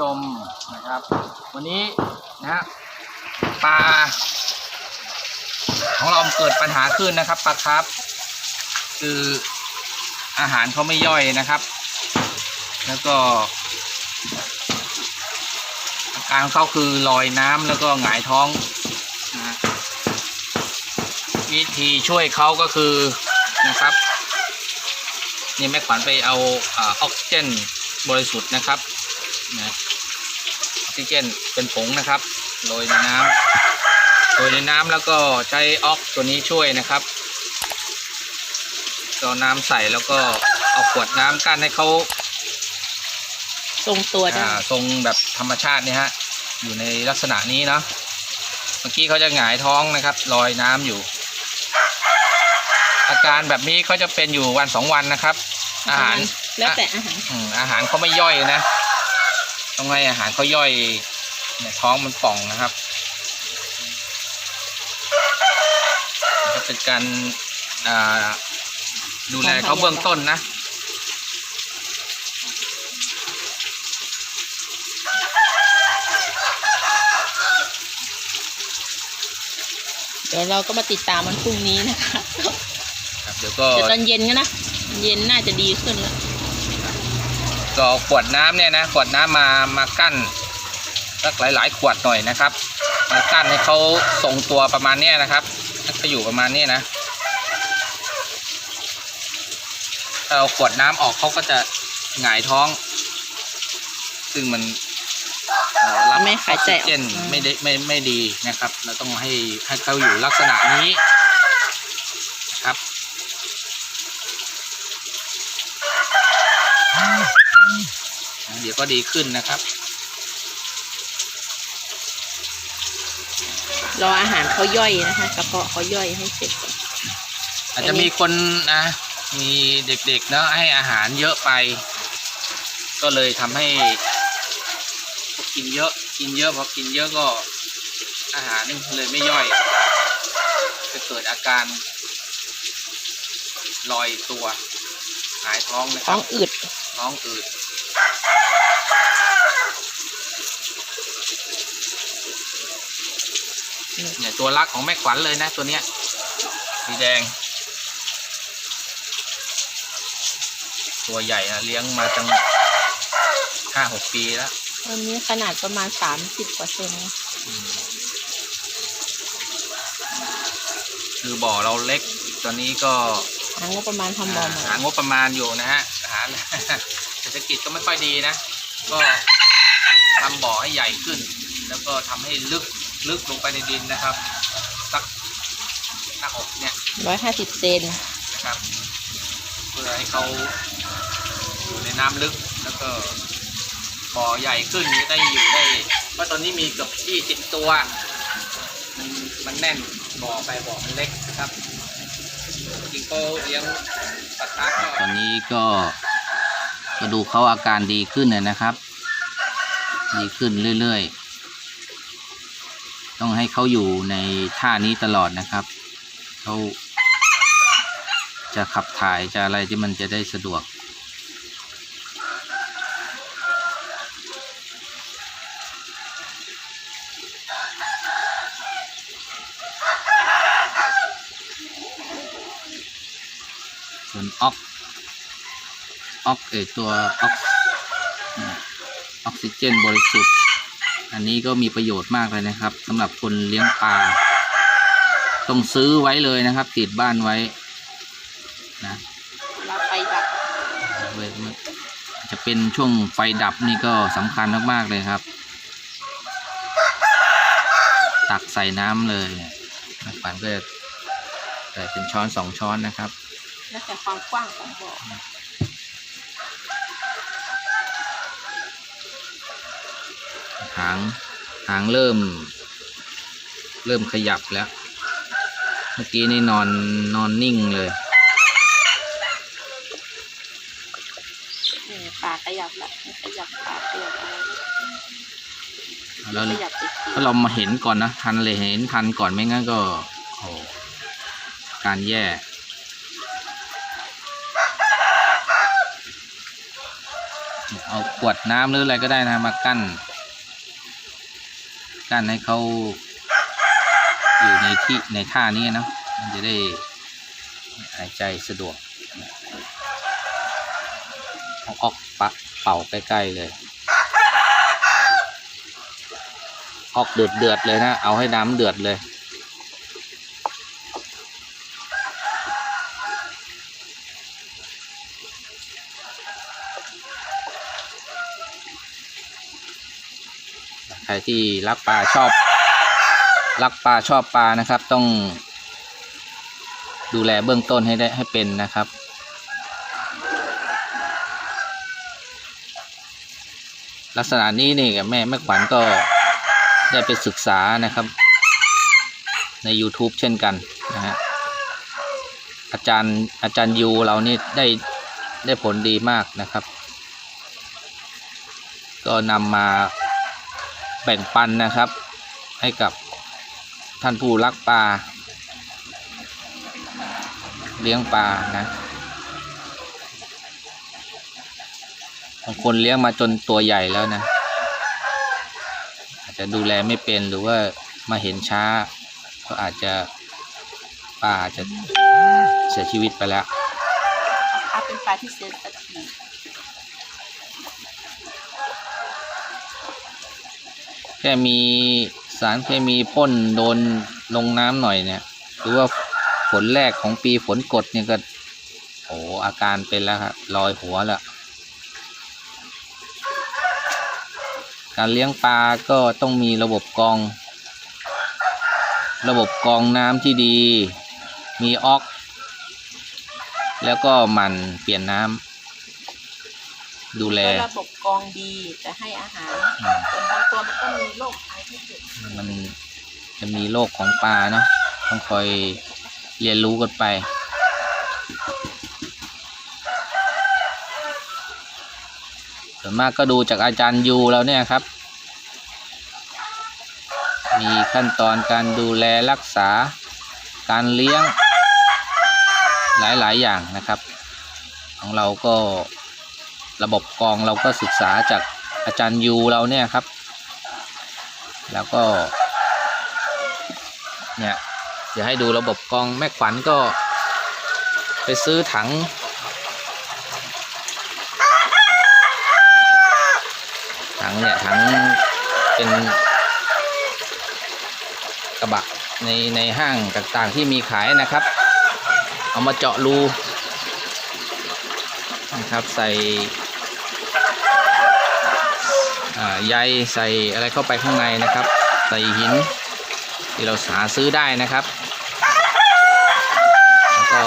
นผู้ชมนะครับ วันนี้นะฮะปลาของเราเกิดปัญหาขึ้นนะครับปลาครับ คืออาหารเขาไม่ย่อยนะครับ แล้วก็อาการของเขาคือลอยน้ำแล้วก็หงายท้องนะวิธีช่วยเขาก็คือนะครับนี่แม่ขวัญไปเอาออกซิเจนบริสุทธิ์นะครับนะ ซิเจนเป็นผงนะครับโรยในน้ำโรยในน้ำแล้วก็ใช้ออกตัวนี้ช่วยนะครับก็เอาน้ำใส่แล้วก็เอาขวดน้ำกั้นให้เขาทรงตัวได้อ่าทรงแบบธรรมชาติเนี่ยฮะอยู่ในลักษณะนี้เนาะเมื่อกี้เขาจะหงายท้องนะครับลอยน้ำอยู่ อาการแบบนี้เขาจะเป็นอยู่วันสองวันนะครับ อาหารแล้วแต่อาหาร อืมอาหารเขาไม่ย่อยนะ ต้องให้อาหารเขาย่อยเนี่ยท้องมันป่องนะครับก็เป็นการอ่าดูแลเขาเบื้องต้นนะเดี๋ยวเราก็มาติดตามมันพรุ่งนี้นะคะ ครับเดี๋ยวก็เดี๋ยวตอนเย็นก็นะ เย็นน่าจะดีขึ้นแล้ว ก็เอาขวดน้ำเนี่ยนะขวดน้ำมามากั้นสักหลาย ๆ ขวดหน่อยนะครับมากั้นให้เขาทรงตัวประมาณเนี้ยนะครับให้เขาอยู่ประมาณเนี้ยนะถ้าเอาขวดน้ำออกเขาก็จะหงายท้อง ซึ่งมันเอ่อรับไม่อหายอกใจซิออกเจนอืมไม่ได้ไม่ไม่ดีนะครับ เราต้องให้ให้เขาอยู่ลักษณะนี้นะครับ เดี๋ยวก็ดีขึ้นนะครับ รออาหารเขาย่อยนะคะกระเพาะเขาย่อยให้เสร็จก่อนอาจจะมีคนนะมีเด็กๆเนาะให้อาหารเยอะไป ก็เลยทำให้พวกกินเยอะกินเยอะพอกินเยอะก็อาหารเลยไม่ย่อยจะเกิดอาการลอยตัวหงายท้องนะคท้อรังบอืดท้องอืด เนี่ยตัวรักของแม่ขวัญเลยนะตัวเนี้ยสีแดง ตัวใหญ่นะเลี้ยงมาตั้งห้าหกปีแล้ววันนี้ขนาดประมาณสามสิบกว่าเซนนะอืมคือบ่อเราเล็ก ตอนนี้ก็หางบประมาณทำบอลมาหางบประมาณอยู่นะฮะหาเศรษฐกิจก็ไม่ค่อยดีนะ ก็ทำบ่อให้ใหญ่ขึ้น แล้วก็ทำให้ลึก ลึกลงไปในดินนะครับ สักหน้าอกเนี่ยร้อยห้าสิบเซนนะครับ เพื่อให้เขาอยู่ในน้ำลึกแล้วก็บ่อใหญ่ขึ้นจะได้อยู่ได้ เพราะตอนนี้มีเกือบยี่สิบตัว มันมันแน่นบ่อไปบ่อมันเล็กนะครับจริงๆก็เลี้ยงปลาคาร์ฟตอนนี้ก็ก็ดูเขาอาการดีขึ้นเลยนะครับ ดีขึ้นเรื่อยๆ ต้องให้เขาอยู่ในท่านี้ตลอดนะครับเขาจะขับถ่ายจะอะไรที่มันจะได้สะดวก ส่วนออกออกเอตัวออกออกซิเจนบริสุทธิ์ อันนี้ก็มีประโยชน์มากเลยนะครับสำหรับคนเลี้ยงปลาต้องซื้อไว้เลยนะครับ ติดบ้านไว้นะเราไปดับจะเป็นช่วงไฟดับนี่ก็สำคัญมากๆเลยครับ ตักใส่น้ำเลยนักปั่นก็จะใส่เป็นช้อนสองช้อนนะครับ แล้วแต่ความกว้างของบ่อ หางหางเริ่ม เริ่มขยับแล้ว เมื่อกี้นี่นอนนอนนิ่งเลยนี่ปลาขยับละไม่ขยับปลาขยับอะไรแล้วขยับติดถ้าเรามาเห็นก่อนนะทันเลยเห็นทันก่อนไม่งั้นก็โอ้โหการแย่ชเอาขวดน้ำหรืออะไรก็ได้นะมากั้น กั้นให้เขาอยู่ในที่ในท่านี้เนาะมันจะได้หายใจสะดวกเอาออกปะเป่าใกล้ๆเลย ออกเดือดเดือดๆเลยนะ เอาให้น้ำเดือดเลย รที่รักปลาชอบ รักปลาชอบปลานะครับ ต้อง ดูแลเบื้องต้นให้ได้ให้เป็นนะครับ ลักษณะนี้นี่แม่แม่ขวัญก็ได้ไปศึกษานะครับ ใน YouTube เช่นกันนะฮะอาจารย์อาจารย์ยูเรานี่ได้ได้ผลดีมากนะครับ ก็นำมา แบ่งปันนะครับ ให้กับท่านผู้รักปลาเลี้ยงปลานะบางคนเลี้ยงมาจนตัวใหญ่แล้วนะ อาจจะดูแลไม่เป็นหรือว่ามาเห็นช้า ก็อาจจะปลาอาจจะเสียชีวิตไปแล้ว เป็นปลาที่เซนสทีฟ แค่มีสารเคมีพ่นโดนลงน้ำหน่อยเนี่ยหรือว่าฝนแรกของปีฝนกดเนี่ยก็โอ้อาการเป็นแล้วครับลอยหัวแล้วการเลี้ยงปลาก็ต้องมีระบบกรอง ระบบกรองน้ำที่ดี มีออก แล้วก็หมันเปลี่ยนน้ำ ดูแล แล้วระบบกรองดีแต่ให้อาหารอืมส่วนบางตัวมันก็มีโรคภัยที่เกิดมันจะมีโรคของปลาเนาะต้องคอยเรียนรู้กันไป ส่วนมากก็ดูจากอาจารย์ยูแล้วเนี่ยครับ มีขั้นตอนการดูแลรักษาการเลี้ยงหลายๆอย่างนะครับ ของเราก็ ระบบกรองเราก็ศึกษาจากอาจารย์ยูเราเนี่ยครับ แล้วก็ เนี่ยเดี๋ยวให้ดูระบบกรองแม่ขวัญก็ ไปซื้อถัง ถังเนี่ยถังเป็นกระบะในในห้างต่างๆที่มีขายนะครับ เอามาเจาะรูนะครับใส่ ใยใส่อะไรเข้าไปข้างในนะครับ ใส่หินที่เราหาซื้อได้นะครับ แล้วก็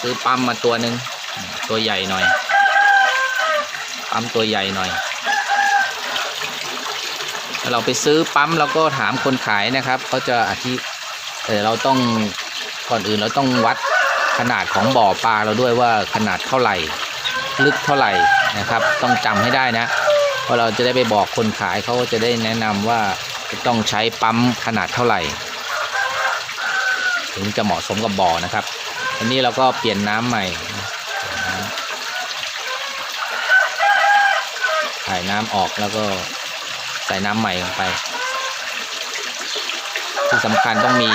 ซื้อปั๊มมาตัวหนึ่งตัวใหญ่หน่อย ปั๊มตัวใหญ่หน่อย เราไปซื้อปั๊มเราก็ถามคนขายนะครับเขาจะอธิแต่เราต้องก่อนอื่นเราต้องวัดขนาดของบ่อปลาเราด้วยว่าขนาดเท่าไหร่ ลึกเท่าไหร่นะครับ ต้องจำให้ได้นะ เพราะเราจะได้ไปบอกคนขายเขาจะได้แนะนำว่าต้องใช้ปั๊มขนาดเท่าไหร่ ถึงจะเหมาะสมกับบ่อนะครับอันนี้เราก็เปลี่ยนน้ำใหม่ถ่ายน้ำออกแล้วก็ใส่น้ำใหม่ลงไป ที่สำคัญต้องมี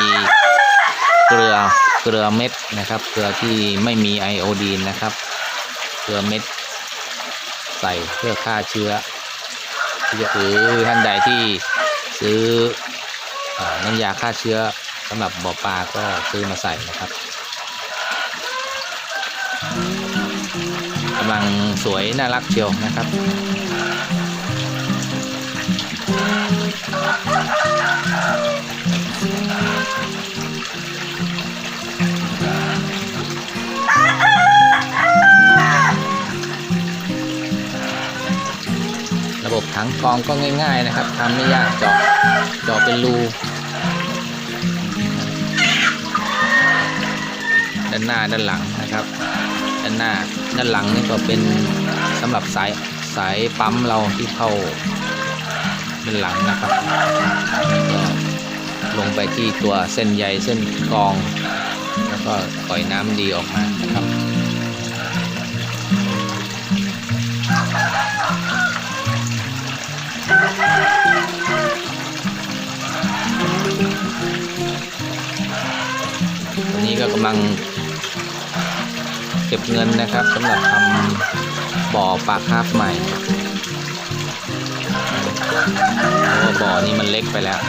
เกลือเกลือเม็ดนะครับ เกลือที่ไม่มีไอโอดีนนะครับ เกลือเม็ด ใส่เพื่อฆ่าเชื้อ หรือท่านใดที่ซื้ออน้ำยาฆ่าเชื้อสำหรับบ่อปลาก็ซื้อมาใส่นะครับกำลังสวยน่ารักเชียวนะครับ บถังกองก็ง่าย ๆนะครับทำไม่ยากเจาะเจาะเป็นรูด้านหน้าด้านหลังนะครับ ด้านหน้าด้านหลังนี่ก็เป็นสำหรับสายสายปั๊มเราที่เข้าด้านหลังนะครับก็ลงไปที่ตัวเส้นใยเส้นกอง แล้วก็ปล่อยน้ำดีออกมานะครับ วันนี้ก็กำลังเก็บเงินนะครับสำหรับทำบ่อปลาคาร์ฟใหม่เพราะว่าบ่อนี้มันเล็กไปแล้ว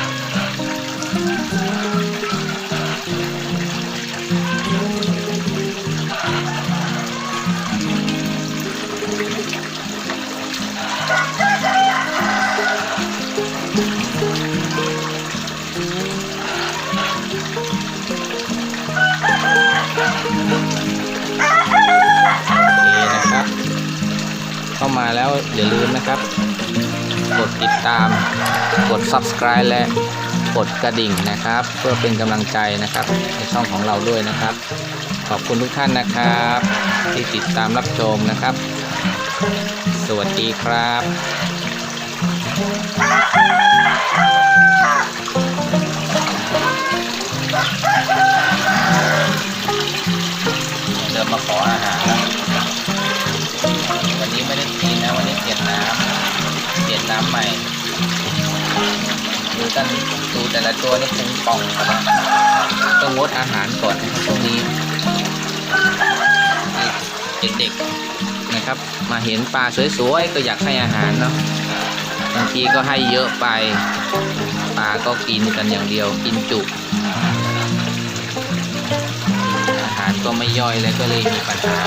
มาแล้วอย่าลืมนะครับ กดติดตาม กด subscribe และกดกระดิ่งนะครับ เพื่อเป็นกำลังใจนะครับ ในช่องของเราด้วยนะครับ ขอบคุณทุกท่านนะครับ ที่ติดตามรับชมนะครับ สวัสดีครับเริ่มมาขออาหาร กันดูแต่ละตัวนี่พุงป่องกันนะต้องงดอาหารก่อนนะครับช่วงนี้เด็กๆนะครับ มาเห็นปลาสวยๆก็อยากให้อาหารเนาะบางทีก็ให้เยอะไปปลาก็กินกันอย่างเดียวกินจุอาหารก็ไม่ย่อยแล้วก็เลยมีปัญหา